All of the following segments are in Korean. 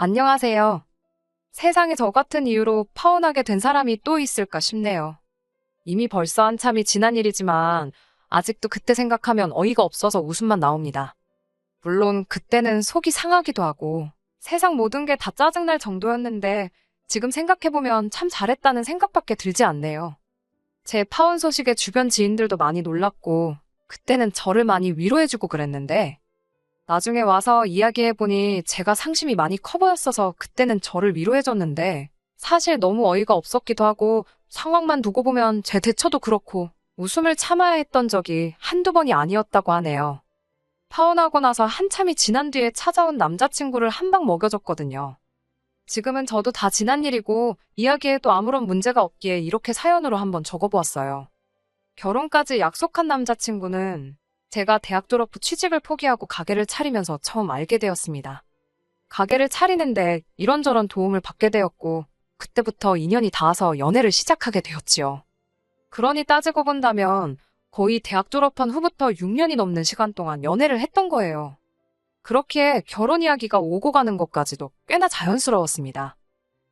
안녕하세요. 세상에 저 같은 이유로 파혼하게 된 사람이 또 있을까 싶네요. 이미 벌써 한참이 지난 일이지만 아직도 그때 생각하면 어이가 없어서 웃음만 나옵니다. 물론 그때는 속이 상하기도 하고 세상 모든 게 다 짜증날 정도였는데 지금 생각해보면 참 잘했다는 생각밖에 들지 않네요. 제 파혼 소식에 주변 지인들도 많이 놀랐고 그때는 저를 많이 위로해주고 그랬는데 나중에 와서 이야기해보니 제가 상심이 많이 커 보였어서 그때는 저를 위로해줬는데 사실 너무 어이가 없었기도 하고 상황만 두고 보면 제 대처도 그렇고 웃음을 참아야 했던 적이 한두 번이 아니었다고 하네요. 파혼하고 나서 한참이 지난 뒤에 찾아온 남자친구를 한 방 먹여줬거든요. 지금은 저도 다 지난 일이고 이야기에도 아무런 문제가 없기에 이렇게 사연으로 한번 적어보았어요. 결혼까지 약속한 남자친구는 제가 대학 졸업 후 취직을 포기하고 가게를 차리면서 처음 알게 되었습니다. 가게를 차리는데 이런저런 도움을 받게 되었고 그때부터 인연이 닿아서 연애를 시작하게 되었지요. 그러니 따지고 본다면 거의 대학 졸업한 후부터 6년이 넘는 시간 동안 연애를 했던 거예요. 그렇기에 결혼 이야기가 오고 가는 것까지도 꽤나 자연스러웠습니다.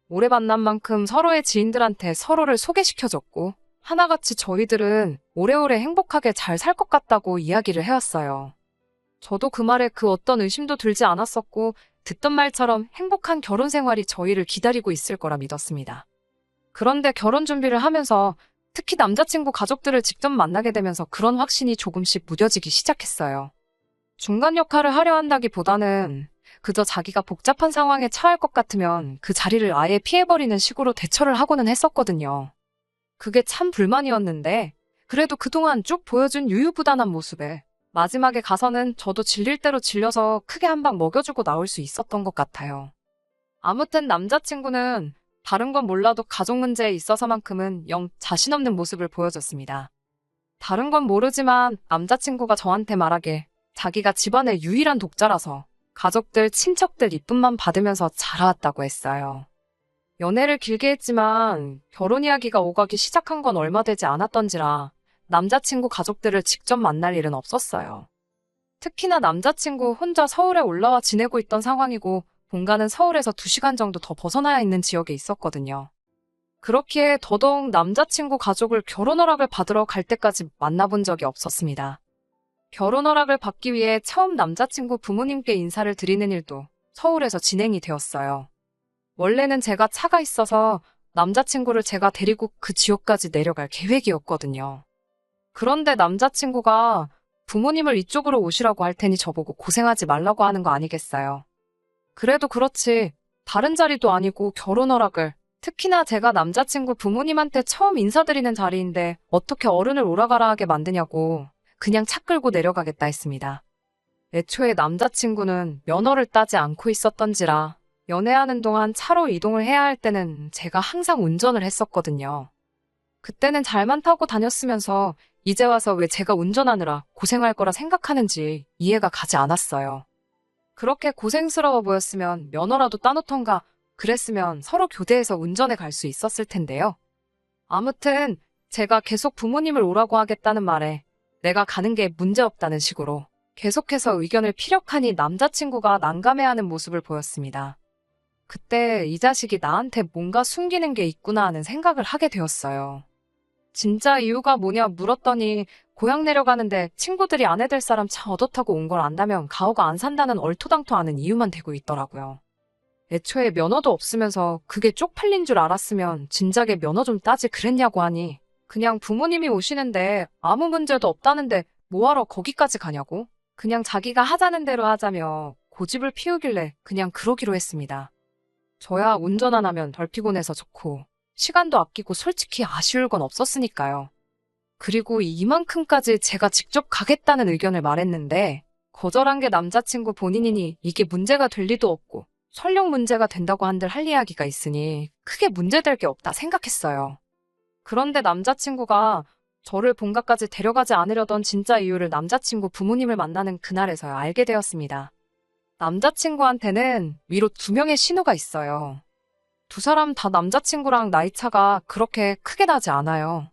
오래 만난 만큼 서로의 지인들한테 서로를 소개시켜줬고 하나같이 저희들은 오래오래 행복하게 잘 살 것 같다고 이야기를 해왔어요. 저도 그 말에 그 어떤 의심도 들지 않았었고 듣던 말처럼 행복한 결혼 생활이 저희를 기다리고 있을 거라 믿었습니다. 그런데 결혼 준비를 하면서 특히 남자친구 가족들을 직접 만나게 되면서 그런 확신이 조금씩 무뎌지기 시작했어요. 중간 역할을 하려 한다기보다는 그저 자기가 복잡한 상황에 처할 것 같으면 그 자리를 아예 피해버리는 식으로 대처를 하고는 했었거든요. 그게 참 불만이었는데 그래도 그동안 쭉 보여준 유유부단한 모습에 마지막에 가서는 저도 질릴 대로 질려서 크게 한 방 먹여주고 나올 수 있었던 것 같아요. 아무튼 남자친구는 다른 건 몰라도 가족 문제에 있어서만큼은 영 자신 없는 모습을 보여줬습니다. 다른 건 모르지만 남자친구가 저한테 말하길 자기가 집안의 유일한 독자라서 가족들, 친척들 이쁨만 받으면서 자라왔다고 했어요. 연애를 길게 했지만 결혼 이야기가 오가기 시작한 건 얼마 되지 않았던지라 남자친구 가족들을 직접 만날 일은 없었어요. 특히나 남자친구 혼자 서울에 올라와 지내고 있던 상황이고 본가는 서울에서 2시간 정도 더 벗어나야 있는 지역에 있었거든요. 그렇기에 더더욱 남자친구 가족을 결혼 허락을 받으러 갈 때까지 만나본 적이 없었습니다. 결혼 허락을 받기 위해 처음 남자친구 부모님께 인사를 드리는 일도 서울에서 진행이 되었어요. 원래는 제가 차가 있어서 남자친구를 제가 데리고 그 지역까지 내려갈 계획이었거든요. 그런데 남자친구가 부모님을 이쪽으로 오시라고 할 테니 저보고 고생하지 말라고 하는 거 아니겠어요. 그래도 그렇지. 다른 자리도 아니고 결혼 허락을. 특히나 제가 남자친구 부모님한테 처음 인사드리는 자리인데 어떻게 어른을 오라가라 하게 만드냐고 그냥 차 끌고 내려가겠다 했습니다. 애초에 남자친구는 면허를 따지 않고 있었던지라 연애하는 동안 차로 이동을 해야 할 때는 제가 항상 운전을 했었거든요. 그때는 잘만 타고 다녔으면서 이제 와서 왜 제가 운전하느라 고생할 거라 생각하는지 이해가 가지 않았어요. 그렇게 고생스러워 보였으면 면허라도 따놓던가 그랬으면 서로 교대해서 운전해 갈 수 있었을 텐데요. 아무튼 제가 계속 부모님을 오라고 하겠다는 말에 내가 가는 게 문제없다는 식으로 계속해서 의견을 피력하니 남자친구가 난감해하는 모습을 보였습니다. 그때 이 자식이 나한테 뭔가 숨기는 게 있구나 하는 생각을 하게 되었어요. 진짜 이유가 뭐냐 물었더니 고향 내려가는데 친구들이 아내 될 사람 차 얻어 타고 온 걸 안다면 가오가 안 산다는 얼토당토하는 이유만 대고 있더라고요. 애초에 면허도 없으면서 그게 쪽팔린 줄 알았으면 진작에 면허 좀 따지 그랬냐고 하니 그냥 부모님이 오시는데 아무 문제도 없다는데 뭐하러 거기까지 가냐고 그냥 자기가 하자는 대로 하자며 고집을 피우길래 그냥 그러기로 했습니다. 저야 운전 안 하면 덜 피곤해서 좋고 시간도 아끼고 솔직히 아쉬울 건 없었으니까요. 그리고 이만큼까지 제가 직접 가겠다는 의견을 말했는데 거절한 게 남자친구 본인이니 이게 문제가 될 리도 없고 설령 문제가 된다고 한들 할 이야기가 있으니 크게 문제될 게 없다 생각했어요. 그런데 남자친구가 저를 본가까지 데려가지 않으려던 진짜 이유를 남자친구 부모님을 만나는 그날에서야 알게 되었습니다. 남자친구한테는 위로 두 명의 신호가 있어요. 두 사람 다 남자친구랑 나이 차가 그렇게 크게 나지 않아요.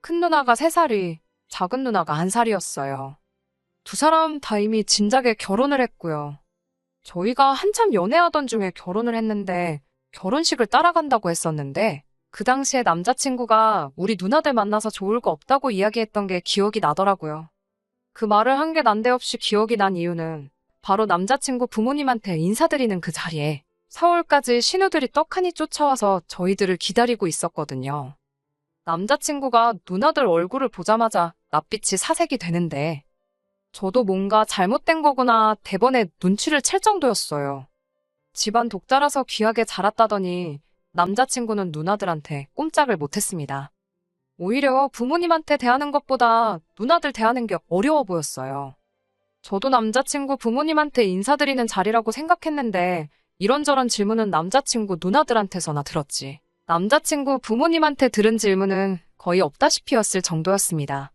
큰 누나가 3살이, 작은 누나가 1살이었어요. 두 사람 다 이미 진작에 결혼을 했고요. 저희가 한참 연애하던 중에 결혼을 했는데 결혼식을 따라간다고 했었는데 그 당시에 남자친구가 우리 누나들 만나서 좋을 거 없다고 이야기했던 게 기억이 나더라고요. 그 말을 한 게 난데없이 기억이 난 이유는 바로 남자친구 부모님한테 인사드리는 그 자리에 서울까지 신우들이 떡하니 쫓아와서 저희들을 기다리고 있었거든요. 남자친구가 누나들 얼굴을 보자마자 낯빛이 사색이 되는데 저도 뭔가 잘못된 거구나 대번에 눈치를 챌 정도였어요. 집안 독자라서 귀하게 자랐다더니 남자친구는 누나들한테 꼼짝을 못했습니다. 오히려 부모님한테 대하는 것보다 누나들 대하는 게 어려워 보였어요. 저도 남자친구 부모님한테 인사드리는 자리라고 생각했는데 이런저런 질문은 남자친구 누나들한테서나 들었지. 남자친구 부모님한테 들은 질문은 거의 없다시피였을 정도였습니다.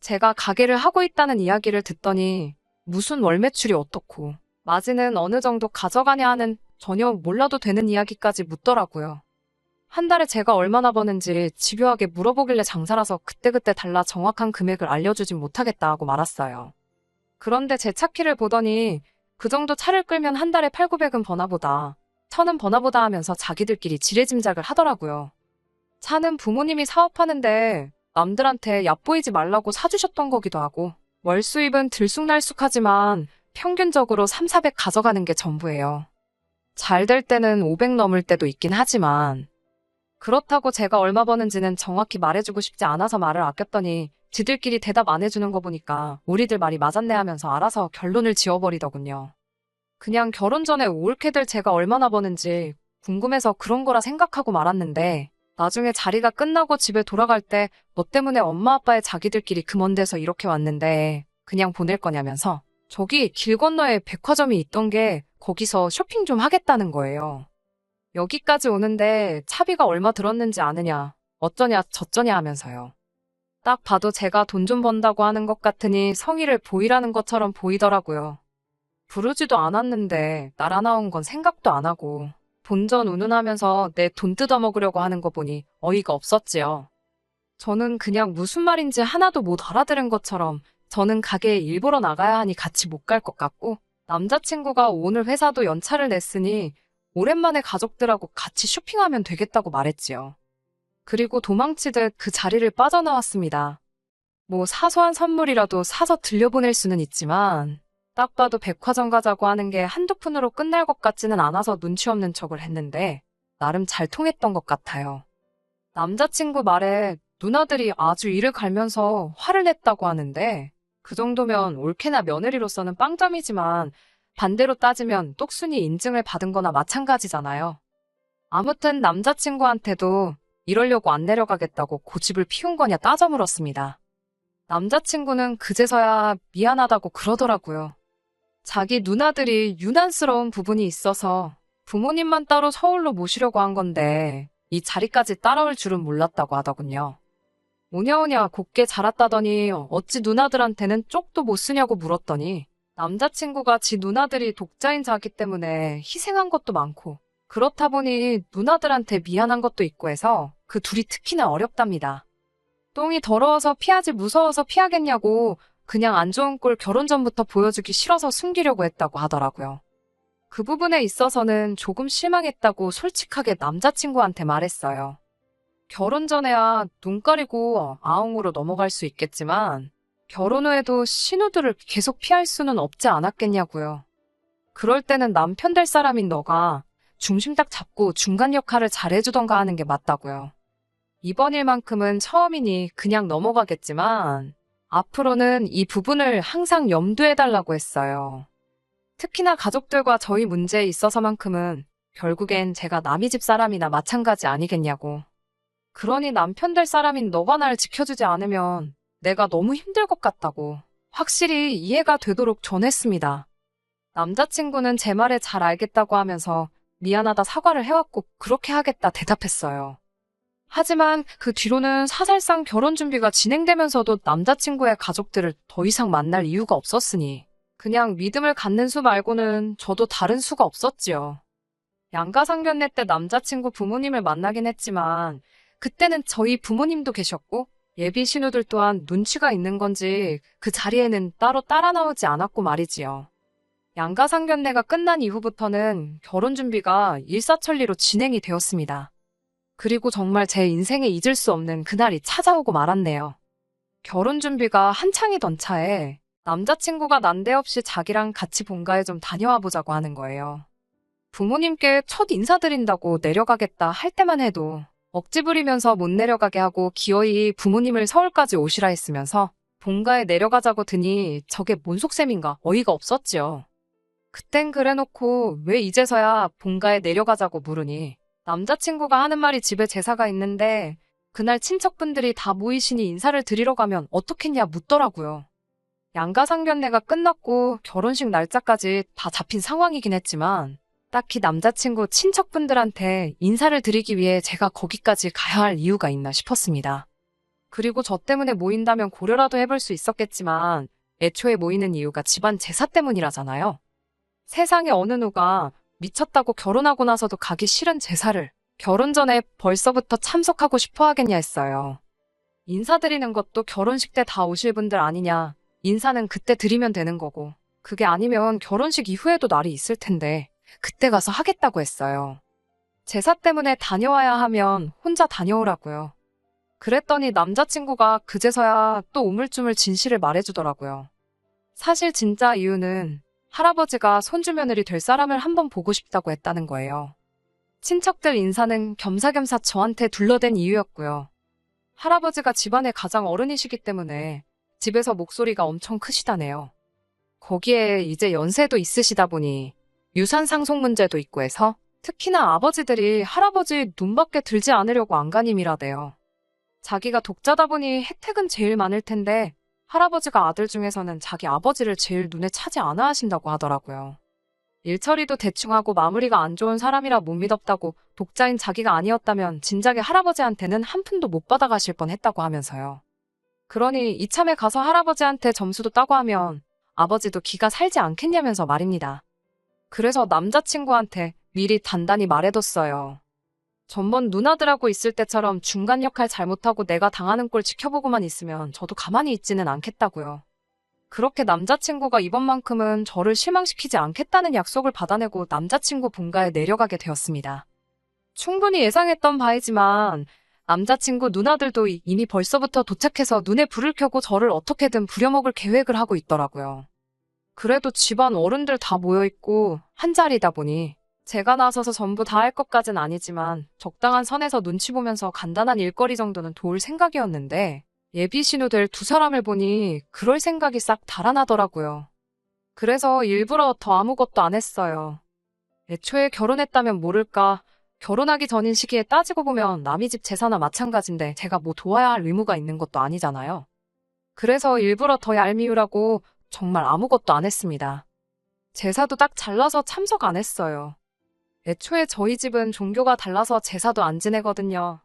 제가 가게를 하고 있다는 이야기를 듣더니 무슨 월 매출이 어떻고 마진은 어느 정도 가져가냐 하는 전혀 몰라도 되는 이야기까지 묻더라고요. 한 달에 제가 얼마나 버는지 집요하게 물어보길래 장사라서 그때그때 달라 정확한 금액을 알려주진 못하겠다 하고 말았어요. 그런데 제 차 키를 보더니 그 정도 차를 끌면 한 달에 8, 900은 버나 보다 천은 버나 보다 하면서 자기들끼리 지레짐작을 하더라고요. 차는 부모님이 사업하는데 남들한테 얕보이지 말라고 사주셨던 거기도 하고 월 수입은 들쑥날쑥하지만 평균적으로 3, 400 가져가는 게 전부예요. 잘 될 때는 500 넘을 때도 있긴 하지만 그렇다고 제가 얼마 버는지는 정확히 말해주고 싶지 않아서 말을 아꼈더니 지들끼리 대답 안 해주는 거 보니까 우리들 말이 맞았네 하면서 알아서 결론을 지어버리더군요. 그냥 결혼 전에 올케들 제가 얼마나 버는지 궁금해서 그런 거라 생각하고 말았는데 나중에 자리가 끝나고 집에 돌아갈 때 너 때문에 엄마 아빠의 자기들끼리 그먼 데서 이렇게 왔는데 그냥 보낼 거냐면서 저기 길 건너에 백화점이 있던 게 거기서 쇼핑 좀 하겠다는 거예요. 여기까지 오는데 차비가 얼마 들었는지 아느냐, 어쩌냐, 저쩌냐 하면서요. 딱 봐도 제가 돈 좀 번다고 하는 것 같으니 성의를 보이라는 것처럼 보이더라고요. 부르지도 않았는데 날아 나온 건 생각도 안 하고 본전 운운하면서 내 돈 뜯어먹으려고 하는 거 보니 어이가 없었지요. 저는 그냥 무슨 말인지 하나도 못 알아들은 것처럼 저는 가게에 일보러 나가야 하니 같이 못 갈 것 같고 남자친구가 오늘 회사도 연차를 냈으니 오랜만에 가족들하고 같이 쇼핑하면 되겠다고 말했지요. 그리고 도망치듯 그 자리를 빠져나왔습니다. 뭐 사소한 선물이라도 사서 들려보낼 수는 있지만 딱 봐도 백화점 가자고 하는 게 한두 푼으로 끝날 것 같지는 않아서 눈치 없는 척을 했는데 나름 잘 통했던 것 같아요. 남자친구 말에 누나들이 아주 이를 갈면서 화를 냈다고 하는데 그 정도면 올케나 며느리로서는 빵점이지만 반대로 따지면 똑순이 인증을 받은 거나 마찬가지잖아요. 아무튼 남자친구한테도 이러려고 안 내려가겠다고 고집을 피운 거냐 따져 물었습니다. 남자친구는 그제서야 미안하다고 그러더라고요. 자기 누나들이 유난스러운 부분이 있어서 부모님만 따로 서울로 모시려고 한 건데 이 자리까지 따라올 줄은 몰랐다고 하더군요. 오냐오냐 곱게 자랐다더니 어찌 누나들한테는 쪽도 못 쓰냐고 물었더니 남자친구가 지 누나들이 독자인 자기 때문에 희생한 것도 많고 그렇다 보니 누나들한테 미안한 것도 있고 해서 그 둘이 특히나 어렵답니다. 똥이 더러워서 피하지 무서워서 피하겠냐고 그냥 안 좋은 꼴 결혼 전부터 보여주기 싫어서 숨기려고 했다고 하더라고요. 그 부분에 있어서는 조금 실망했다고 솔직하게 남자친구한테 말했어요. 결혼 전에야 눈 가리고 아웅으로 넘어갈 수 있겠지만 결혼 후에도 신우들을 계속 피할 수는 없지 않았겠냐고요. 그럴 때는 남편 될 사람인 너가 중심 딱 잡고 중간 역할을 잘해주던가 하는 게 맞다고요. 이번 일만큼은 처음이니 그냥 넘어가겠지만 앞으로는 이 부분을 항상 염두해달라고 했어요. 특히나 가족들과 저희 문제에 있어서만큼은 결국엔 제가 남의 집 사람이나 마찬가지 아니겠냐고. 그러니 남편 될 사람인 너가 날 지켜주지 않으면 내가 너무 힘들 것 같다고 확실히 이해가 되도록 전했습니다. 남자친구는 제 말에 잘 알겠다고 하면서 미안하다 사과를 해왔고 그렇게 하겠다 대답했어요. 하지만 그 뒤로는 사실상 결혼 준비가 진행되면서도 남자친구의 가족들을 더 이상 만날 이유가 없었으니 그냥 믿음을 갖는 수 말고는 저도 다른 수가 없었지요. 양가상견례 때 남자친구 부모님을 만나긴 했지만 그때는 저희 부모님도 계셨고 예비 신우들 또한 눈치가 있는 건지 그 자리에는 따로 따라 나오지 않았고 말이지요. 양가 상견례가 끝난 이후부터는 결혼 준비가 일사천리로 진행이 되었습니다. 그리고 정말 제 인생에 잊을 수 없는 그날이 찾아오고 말았네요. 결혼 준비가 한창이던 차에 남자친구가 난데없이 자기랑 같이 본가에 좀 다녀와 보자고 하는 거예요. 부모님께 첫 인사드린다고 내려가겠다 할 때만 해도 억지 부리면서 못 내려가게 하고 기어이 부모님을 서울까지 오시라 했으면서 본가에 내려가자고 드니 저게 뭔 속셈인가 어이가 없었지요. 그땐 그래놓고 왜 이제서야 본가에 내려가자고 물으니 남자친구가 하는 말이 집에 제사가 있는데 그날 친척분들이 다 모이시니 인사를 드리러 가면 어떻겠냐 묻더라고요. 양가 상견례가 끝났고 결혼식 날짜까지 다 잡힌 상황이긴 했지만 딱히 남자친구 친척분들한테 인사를 드리기 위해 제가 거기까지 가야 할 이유가 있나 싶었습니다. 그리고 저 때문에 모인다면 고려라도 해볼 수 있었겠지만 애초에 모이는 이유가 집안 제사 때문이라잖아요. 세상에 어느 누가 미쳤다고 결혼하고 나서도 가기 싫은 제사를 결혼 전에 벌써부터 참석하고 싶어 하겠냐 했어요. 인사드리는 것도 결혼식 때 다 오실 분들 아니냐. 인사는 그때 드리면 되는 거고. 그게 아니면 결혼식 이후에도 날이 있을 텐데. 그때 가서 하겠다고 했어요. 제사 때문에 다녀와야 하면 혼자 다녀오라고요. 그랬더니 남자친구가 그제서야 또 우물쭈물 진실을 말해주더라고요. 사실 진짜 이유는 할아버지가 손주 며느리 될 사람을 한번 보고 싶다고 했다는 거예요. 친척들 인사는 겸사겸사 저한테 둘러댄 이유였고요. 할아버지가 집안의 가장 어른이시기 때문에 집에서 목소리가 엄청 크시다네요. 거기에 이제 연세도 있으시다 보니 유산 상속 문제도 있고 해서 특히나 아버지들이 할아버지 눈밖에 들지 않으려고 안간힘이라대요. 자기가 독자다 보니 혜택은 제일 많을 텐데 할아버지가 아들 중에서는 자기 아버지를 제일 눈에 차지 않아 하신다고 하더라고요. 일처리도 대충 하고 마무리가 안 좋은 사람이라 못 믿었다고 독자인 자기가 아니었다면 진작에 할아버지한테는 한 푼도 못 받아가실 뻔 했다고 하면서요. 그러니 이참에 가서 할아버지한테 점수도 따고 하면 아버지도 기가 살지 않겠냐면서 말입니다. 그래서 남자친구한테 미리 단단히 말해뒀어요. 전번 누나들하고 있을 때처럼 중간 역할 잘못하고 내가 당하는 꼴 지켜보고만 있으면 저도 가만히 있지는 않겠다고요. 그렇게 남자친구가 이번만큼은 저를 실망시키지 않겠다는 약속을 받아내고 남자친구 본가에 내려가게 되었습니다. 충분히 예상했던 바이지만 남자친구 누나들도 이미 벌써부터 도착해서 눈에 불을 켜고 저를 어떻게든 부려먹을 계획을 하고 있더라고요. 그래도 집안 어른들 다 모여있고 한 자리다 보니 제가 나서서 전부 다 할 것까진 아니지만 적당한 선에서 눈치 보면서 간단한 일거리 정도는 도울 생각이었는데 예비 신우 될두 사람을 보니 그럴 생각이 싹 달아나더라고요. 그래서 일부러 더 아무것도 안 했어요. 애초에 결혼했다면 모를까 결혼하기 전인 시기에 따지고 보면 남의 집 제사나 마찬가지인데 제가 뭐 도와야 할 의무가 있는 것도 아니잖아요. 그래서 일부러 더 얄미우라고 정말 아무것도 안 했습니다. 제사도 딱 잘라서 참석 안 했어요. 애초에 저희 집은 종교가 달라서 제사도 안 지내거든요.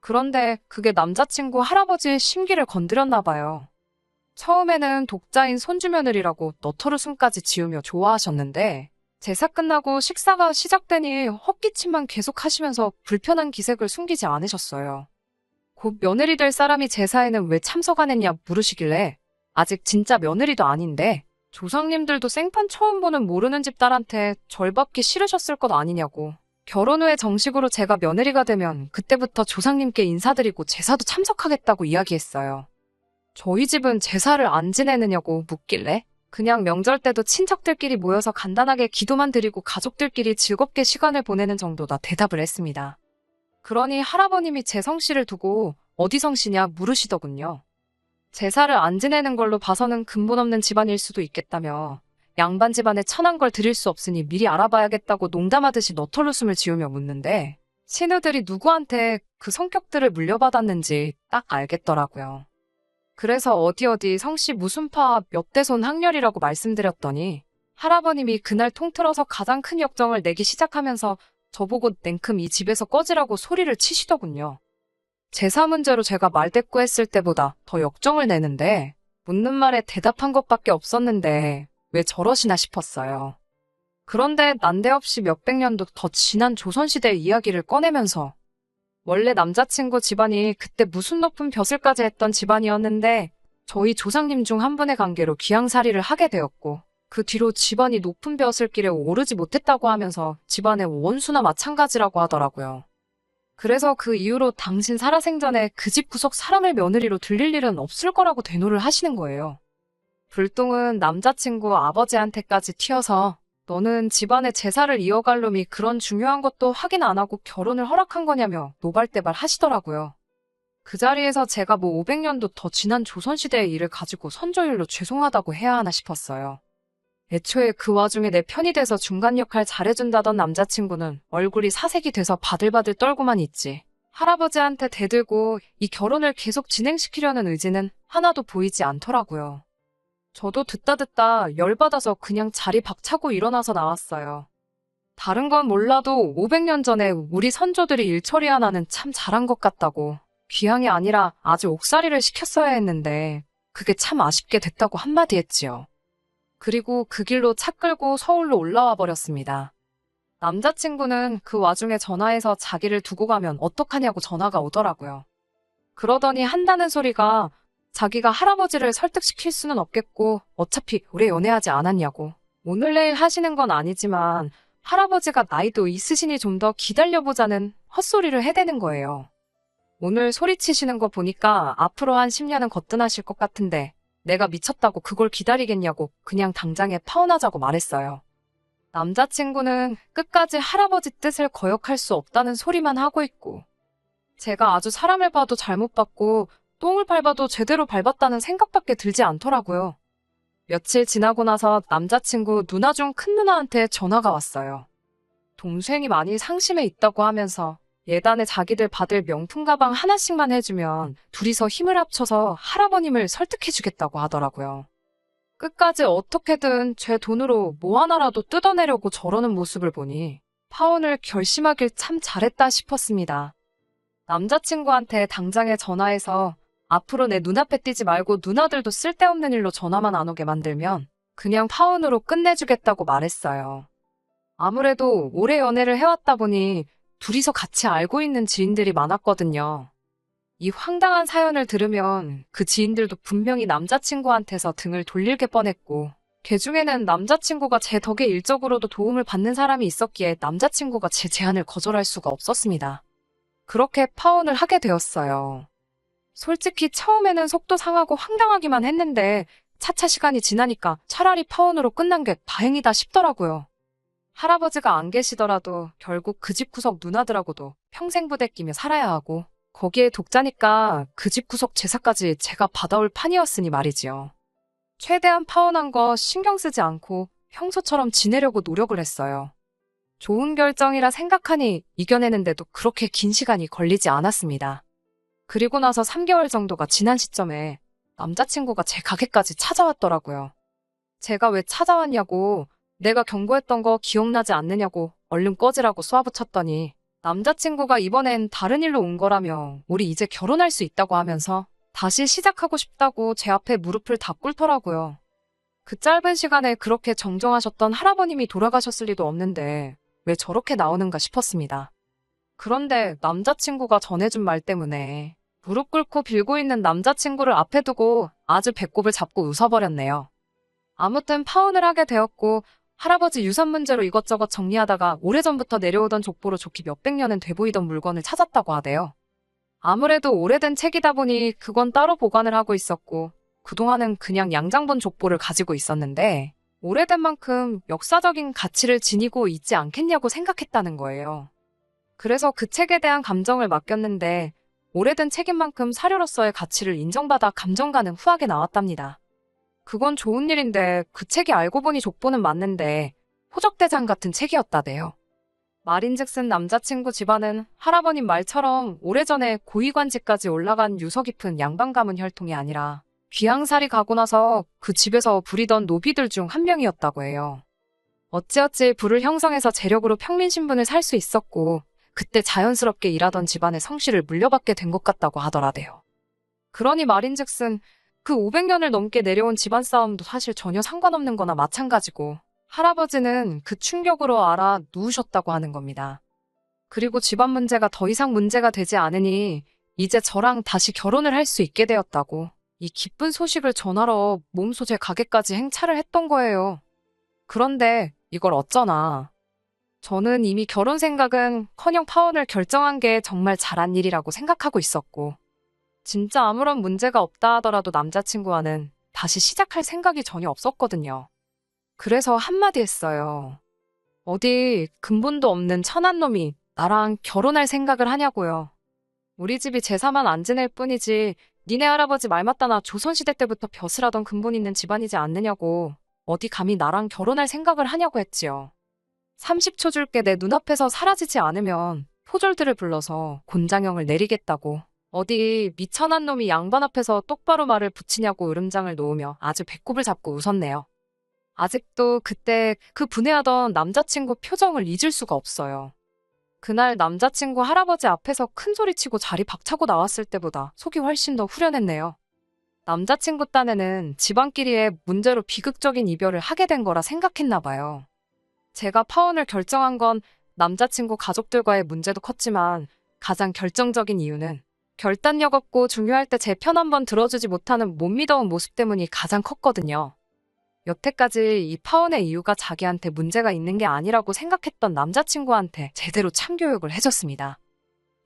그런데 그게 남자친구 할아버지의 심기를 건드렸나 봐요. 처음에는 독자인 손주며느리라고 너터르숨까지 지으며 좋아하셨는데 제사 끝나고 식사가 시작되니 헛기침만 계속 하시면서 불편한 기색을 숨기지 않으셨어요. 곧 며느리 될 사람이 제사에는 왜 참석 안 했냐 물으시길래 아직 진짜 며느리도 아닌데 조상님들도 생판 처음 보는 모르는 집 딸한테 절 받기 싫으셨을 것 아니냐고. 결혼 후에 정식으로 제가 며느리가 되면 그때부터 조상님께 인사드리고 제사도 참석하겠다고 이야기했어요. 저희 집은 제사를 안 지내느냐고 묻길래 그냥 명절 때도 친척들끼리 모여서 간단하게 기도만 드리고 가족들끼리 즐겁게 시간을 보내는 정도다 대답을 했습니다. 그러니 할아버님이 제 성씨를 두고 어디 성씨냐 물으시더군요. 제사를 안 지내는 걸로 봐서는 근본 없는 집안일 수도 있겠다며 양반 집안에 천한 걸 드릴 수 없으니 미리 알아봐야겠다고 농담하듯이 너털웃음을 지으며 묻는데 신우들이 누구한테 그 성격들을 물려받았는지 딱 알겠더라고요. 그래서 어디 어디 성씨 무슨 파몇 대손 학렬이라고 말씀드렸더니 할아버님이 그날 통틀어서 가장 큰 역정을 내기 시작하면서 저보고 냉큼 이 집에서 꺼지라고 소리를 치시더군요. 제사 문제로 제가 말대꾸 했을 때보다 더 역정을 내는데 묻는 말에 대답한 것밖에 없었는데 왜 저러시나 싶었어요. 그런데 난데없이 몇백 년도 더 지난 조선시대 이야기를 꺼내면서 원래 남자친구 집안이 그때 무슨 높은 벼슬까지 했던 집안이었는데 저희 조상님 중 한 분의 관계로 귀양살이를 하게 되었고 그 뒤로 집안이 높은 벼슬 길에 오르지 못했다고 하면서 집안의 원수나 마찬가지라고 하더라고요. 그래서 그 이후로 당신 살아생전에 그 집 구석 사람을 며느리로 들릴 일은 없을 거라고 대노를 하시는 거예요. 불똥은 남자친구 아버지한테까지 튀어서 너는 집안의 제사를 이어갈 놈이 그런 중요한 것도 확인 안 하고 결혼을 허락한 거냐며 노발대발 하시더라고요. 그 자리에서 제가 뭐 500년도 더 지난 조선시대의 일을 가지고 선조일로 죄송하다고 해야 하나 싶었어요. 애초에 그 와중에 내 편이 돼서 중간 역할 잘해준다던 남자친구는 얼굴이 사색이 돼서 바들바들 떨고만 있지. 할아버지한테 대들고 이 결혼을 계속 진행시키려는 의지는 하나도 보이지 않더라고요. 저도 듣다 듣다 열받아서 그냥 자리 박차고 일어나서 나왔어요. 다른 건 몰라도 500년 전에 우리 선조들이 일 처리 하나는 참 잘한 것 같다고. 귀향이 아니라 아주 옥살이를 시켰어야 했는데 그게 참 아쉽게 됐다고 한마디 했지요. 그리고 그 길로 차 끌고 서울로 올라와 버렸습니다. 남자친구는 그 와중에 전화해서 자기를 두고 가면 어떡하냐고 전화가 오더라고요. 그러더니 한다는 소리가 자기가 할아버지를 설득시킬 수는 없겠고 어차피 오래 연애하지 않았냐고. 오늘 내일 하시는 건 아니지만 할아버지가 나이도 있으시니 좀 더 기다려보자는 헛소리를 해대는 거예요. 오늘 소리치시는 거 보니까 앞으로 한 10년은 거뜬하실 것 같은데 내가 미쳤다고 그걸 기다리겠냐고 그냥 당장에 파혼하자고 말했어요. 남자친구는 끝까지 할아버지 뜻을 거역할 수 없다는 소리만 하고 있고 제가 아주 사람을 봐도 잘못 봤고 똥을 밟아도 제대로 밟았다는 생각밖에 들지 않더라고요. 며칠 지나고 나서 남자친구 누나 중 큰 누나한테 전화가 왔어요. 동생이 많이 상심해 있다고 하면서 예단에 자기들 받을 명품 가방 하나씩만 해주면 둘이서 힘을 합쳐서 할아버님을 설득해주겠다고 하더라고요. 끝까지 어떻게든 제 돈으로 뭐 하나라도 뜯어내려고 저러는 모습을 보니 파혼을 결심하길 참 잘했다 싶었습니다. 남자친구한테 당장에 전화해서 앞으로 내 눈앞에 띄지 말고 누나들도 쓸데없는 일로 전화만 안 오게 만들면 그냥 파혼으로 끝내주겠다고 말했어요. 아무래도 오래 연애를 해왔다 보니 둘이서 같이 알고 있는 지인들이 많았거든요. 이 황당한 사연을 들으면 그 지인들도 분명히 남자친구한테서 등을 돌릴게 뻔했고, 걔 중에는 남자친구가 제 덕에 일적으로도 도움을 받는 사람이 있었기에 남자친구가 제 제안을 거절할 수가 없었습니다. 그렇게 파혼을 하게 되었어요. 솔직히 처음에는 속도 상하고 황당하기만 했는데 차차 시간이 지나니까 차라리 파혼으로 끝난 게 다행이다 싶더라고요. 할아버지가 안 계시더라도 결국 그 집 구석 누나들하고도 평생 부대 끼며 살아야 하고 거기에 독자니까 그 집 구석 제사까지 제가 받아올 판이었으니 말이지요. 최대한 파혼한 거 신경 쓰지 않고 평소처럼 지내려고 노력을 했어요. 좋은 결정이라 생각하니 이겨내는데도 그렇게 긴 시간이 걸리지 않았습니다. 그리고 나서 3개월 정도가 지난 시점에 남자친구가 제 가게까지 찾아왔더라고요. 제가 왜 찾아왔냐고 내가 경고했던 거 기억나지 않느냐고 얼른 꺼지라고 쏘아붙였더니 남자친구가 이번엔 다른 일로 온 거라며 우리 이제 결혼할 수 있다고 하면서 다시 시작하고 싶다고 제 앞에 무릎을 다 꿇더라고요. 그 짧은 시간에 그렇게 정정하셨던 할아버님이 돌아가셨을 리도 없는데 왜 저렇게 나오는가 싶었습니다. 그런데 남자친구가 전해준 말 때문에 무릎 꿇고 빌고 있는 남자친구를 앞에 두고 아주 배꼽을 잡고 웃어버렸네요. 아무튼 파혼을 하게 되었고 할아버지 유산 문제로 이것저것 정리하다가 오래전부터 내려오던 족보로 좋기 몇백 년은 돼 보이던 물건을 찾았다고 하대요. 아무래도 오래된 책이다 보니 그건 따로 보관을 하고 있었고 그동안은 그냥 양장본 족보를 가지고 있었는데 오래된 만큼 역사적인 가치를 지니고 있지 않겠냐고 생각했다는 거예요. 그래서 그 책에 대한 감정을 맡겼는데 오래된 책인 만큼 사료로서의 가치를 인정받아 감정가는 후하게 나왔답니다. 그건 좋은 일인데 그 책이 알고 보니 족보는 맞는데 호적대장 같은 책이었다대요. 말인즉슨 남자친구 집안은 할아버님 말처럼 오래전에 고위관직까지 올라간 유서 깊은 양반 가문 혈통이 아니라 귀양살이 가고 나서 그 집에서 부리던 노비들 중 한 명이었다고 해요. 어찌어찌 부를 형성해서 재력으로 평민 신분을 살 수 있었고 그때 자연스럽게 일하던 집안의 성씨를 물려받게 된 것 같다고 하더라대요. 그러니 말인즉슨 그 500년을 넘게 내려온 집안 싸움도 사실 전혀 상관없는 거나 마찬가지고 할아버지는 그 충격으로 알아 누우셨다고 하는 겁니다. 그리고 집안 문제가 더 이상 문제가 되지 않으니 이제 저랑 다시 결혼을 할 수 있게 되었다고 이 기쁜 소식을 전하러 몸소 제 가게까지 행차를 했던 거예요. 그런데 이걸 어쩌나. 저는 이미 결혼 생각은 커녕 파혼을 결정한 게 정말 잘한 일이라고 생각하고 있었고, 진짜 아무런 문제가 없다 하더라도 남자친구와는 다시 시작할 생각이 전혀 없었거든요. 그래서 한마디 했어요. 어디 근본도 없는 천한 놈이 나랑 결혼할 생각을 하냐고요. 우리 집이 제사만 안 지낼 뿐이지 니네 할아버지 말 맞다나 조선시대 때부터 벼슬 하던 근본 있는 집안이지 않느냐고 어디 감히 나랑 결혼할 생각을 하냐고 했지요. 30초 줄게 내 눈앞에서 사라지지 않으면 포졸들을 불러서 곤장형을 내리겠다고 어디 미천한 놈이 양반 앞에서 똑바로 말을 붙이냐고 으름장을 놓으며 아주 배꼽을 잡고 웃었네요. 아직도 그때 그 분해하던 남자친구 표정을 잊을 수가 없어요. 그날 남자친구 할아버지 앞에서 큰 소리 치고 자리 박차고 나왔을 때보다 속이 훨씬 더 후련했네요. 남자친구 딴에는 집안끼리의 문제로 비극적인 이별을 하게 된 거라 생각했나 봐요. 제가 파혼을 결정한 건 남자친구 가족들과의 문제도 컸지만 가장 결정적인 이유는 결단력 없고 중요할 때 제 편 한번 들어주지 못하는 못 믿어온 모습 때문이 가장 컸거든요. 여태까지 이 파혼의 이유가 자기한테 문제가 있는 게 아니라고 생각했던 남자친구한테 제대로 참교육을 해줬습니다.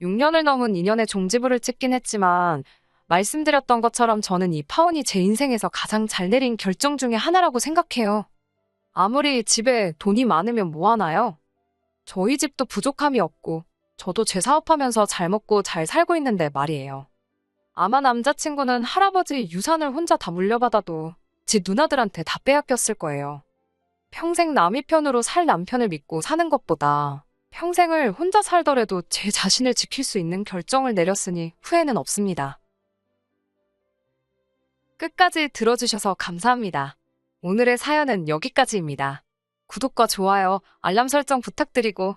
6년을 넘은 인연의 종지부를 찍긴 했지만 말씀드렸던 것처럼 저는 이 파혼이 제 인생에서 가장 잘 내린 결정 중에 하나라고 생각해요. 아무리 집에 돈이 많으면 뭐하나요? 저희 집도 부족함이 없고 저도 제 사업하면서 잘 먹고 잘 살고 있는데 말이에요. 아마 남자친구는 할아버지 유산을 혼자 다 물려받아도 지 누나들한테 다 빼앗겼을 거예요. 평생 남의 편으로 살 남편을 믿고 사는 것보다 평생을 혼자 살더라도 제 자신을 지킬 수 있는 결정을 내렸으니 후회는 없습니다. 끝까지 들어주셔서 감사합니다. 오늘의 사연은 여기까지입니다. 구독과 좋아요, 알람 설정 부탁드리고